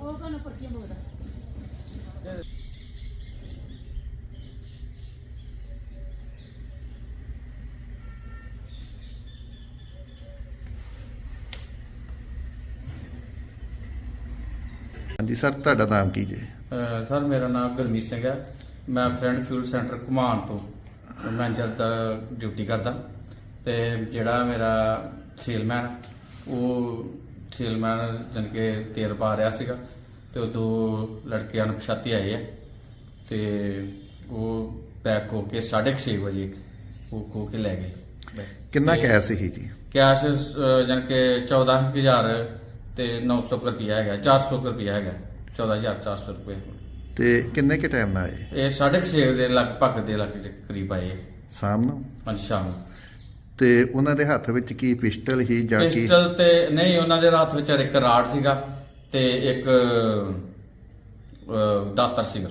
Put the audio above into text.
ਉਹ ਕਹਿੰਦਾ ਪਰਚੀਆਂ ਮੰਗਦਾ। ਹਾਂਜੀ ਸਰ ਤੁਹਾਡਾ ਨਾਮ ਕੀ ਜੀ? ਸਰ ਮੇਰਾ ਨਾਮ ਗੁਰਮੀਤ ਸਿੰਘ ਹੈ। ਮੈਂ ਫਰੈਂਡ ਫਿਊਲ ਸੈਂਟਰ ਘੁਮਾਣ ਤੋਂ ਮੈਨੇਜਰ ਦਾ ਡਿਊਟੀ ਕਰਦਾ। ਤੇ ਜਿਹੜਾ ਮੇਰਾ ਸੇਲਮੈਨ ਉਹ ਸੇਲਮੈਨ ਜਨ ਕੇ ਤੇਲ ਪਾ ਰਿਹਾ ਸੀਗਾ। ਤੇ ਉਹ ਦੋ ਲੜਕੇ ਅਣਪਛਾਤੇ ਆਏ ਆ ਤੇ ਉਹ ਪੈਕ ਹੋ ਕੇ 6:30 ਵਜੇ ਉਹ ਖੋ ਕੇ ਲੈ ਗਏ। ਕਿੰਨਾ ਕੈਸ਼ ਸੀ ਜੀ? ਕੈਸ਼ ਜਾਣੀ ਕਿ 14000 ਤੇ 900 ਕੁ ਰੁਪਇਆ ਹੈਗਾ 400 ਕੁ ਰੁਪਇਆ ਹੈਗਾ 14400 ਰੁਪਏ। ਤੇ ਕਿੰਨੇ ਕੇ ਟਾਈਮ ਨਾਲ ਆਏ? ਇਹ 6:30 ਦੇ ਲਗਭਗ ਦੇ ਲੱਗ ਕਰੀਬ ਆਏ। ਸ਼ਾਮ ਨੂੰ? ਪੰਜ ਸ਼ਾਮ ਨੂੰ। ਤੇ ਉਹਨਾਂ ਦੇ ਹੱਥ ਵਿੱਚ ਕੀ ਪਿਸਟਲ ਹੀ ਜਾਂ ਕੀ? ਪਿਸਟਲ ਤੇ ਨਹੀਂ ਉਹਨਾਂ ਦੇ ਹੱਥ ਵਿੱਚ ਇੱਕ ਰਾਡ ਸੀਗਾ। ਤੇ ਇੱਕ ਦਾਤਰ ਸਿੰਘ।